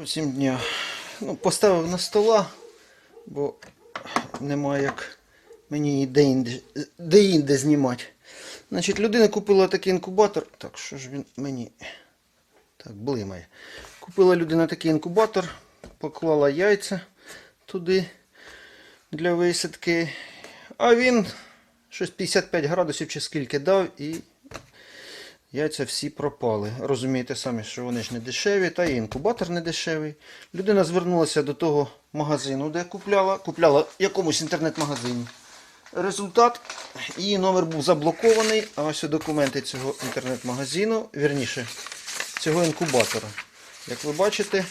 Всім дня. Ну, поставив на стола, бо немає як мені її де-інде, знімати. Значить, людина купила такий інкубатор. Так, що ж він мені. Так, блимає. Купила людина такий інкубатор, поклала яйця туди для висадки. А він щось 55 градусів чи скільки дав і Яйця всі пропали. Розумієте самі, що вони ж не дешеві, та і інкубатор не дешевий. Людина звернулася до того магазину, де купляла. Купляла якомусь інтернет-магазині. Результат, її номер був заблокований, а ось документи цього інтернет-магазину, вірніше, цього інкубатора. Як ви бачите,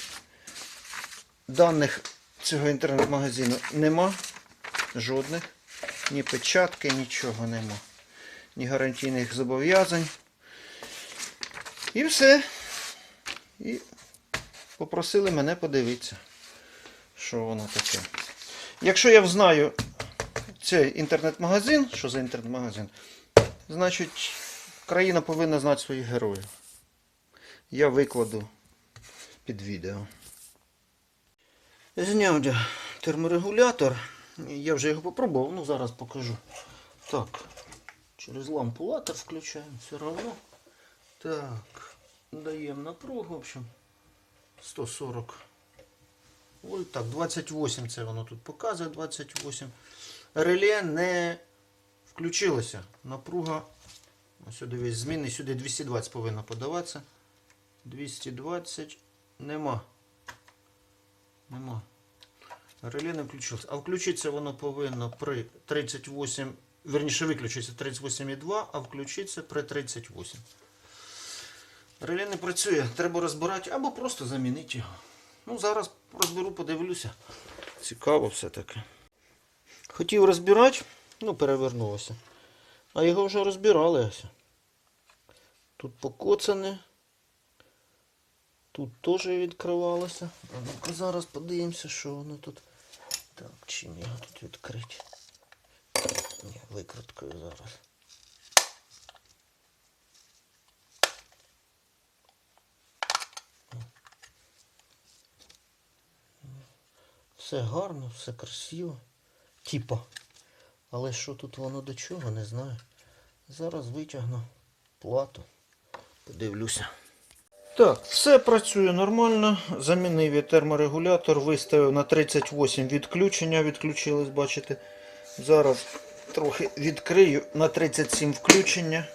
даних цього інтернет-магазину нема. Жодних. Ні печатки, нічого нема. Ні гарантійних зобов'язань. І все. І попросили мене подивитися, що воно таке. Якщо я взнаю цей інтернет-магазин, що за інтернет-магазин, значить країна повинна знати своїх героїв. Я викладу під відео. Зняв я терморегулятор. Я вже його попробував, ну зараз покажу. Так, через лампу латер включаємо все одно. Так, даємо напругу, в общем, 140 вольт. Так, 28 це воно тут показує, 28. Реле не включилося. Напруга, ось сюди весь змінний, сюди 220 повинна подаватися. 220 нема. Нема. Реле не включилося. А включитися воно повинно при 38, верніше виключиться 38,2, а включиться при 38. Реле не працює, треба розбирати або просто замінити його. Ну, зараз розберу, подивлюся. Цікаво все-таки. Хотів розбирати, ну перевернулося. А його вже розбирали. Тут покоцане. Тут теж відкривалося. А ну-ка зараз подивимося, що воно тут. Так, чим його тут відкрити? Ні, викруткою зараз. Все гарно, все красиво. Типа. Але що тут воно до чого, не знаю. Зараз витягну плату. Подивлюся. Так, все працює нормально. Замінив я терморегулятор, виставив на 38 відключення. Відключилось, бачите. Зараз трохи відкрию на 37 включення.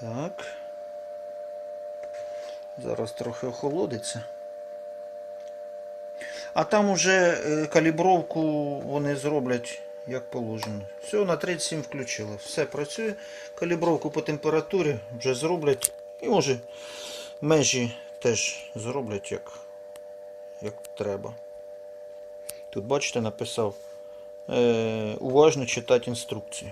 Так. Зараз трохи охолодиться. А там уже е, калібровку вони зроблять як положено. Все, на 37 включили. Все працює. Калібровку по температурі вже зроблять. І може межі теж зроблять як, як треба. Тут, бачите, написав е, уважно читати інструкцію.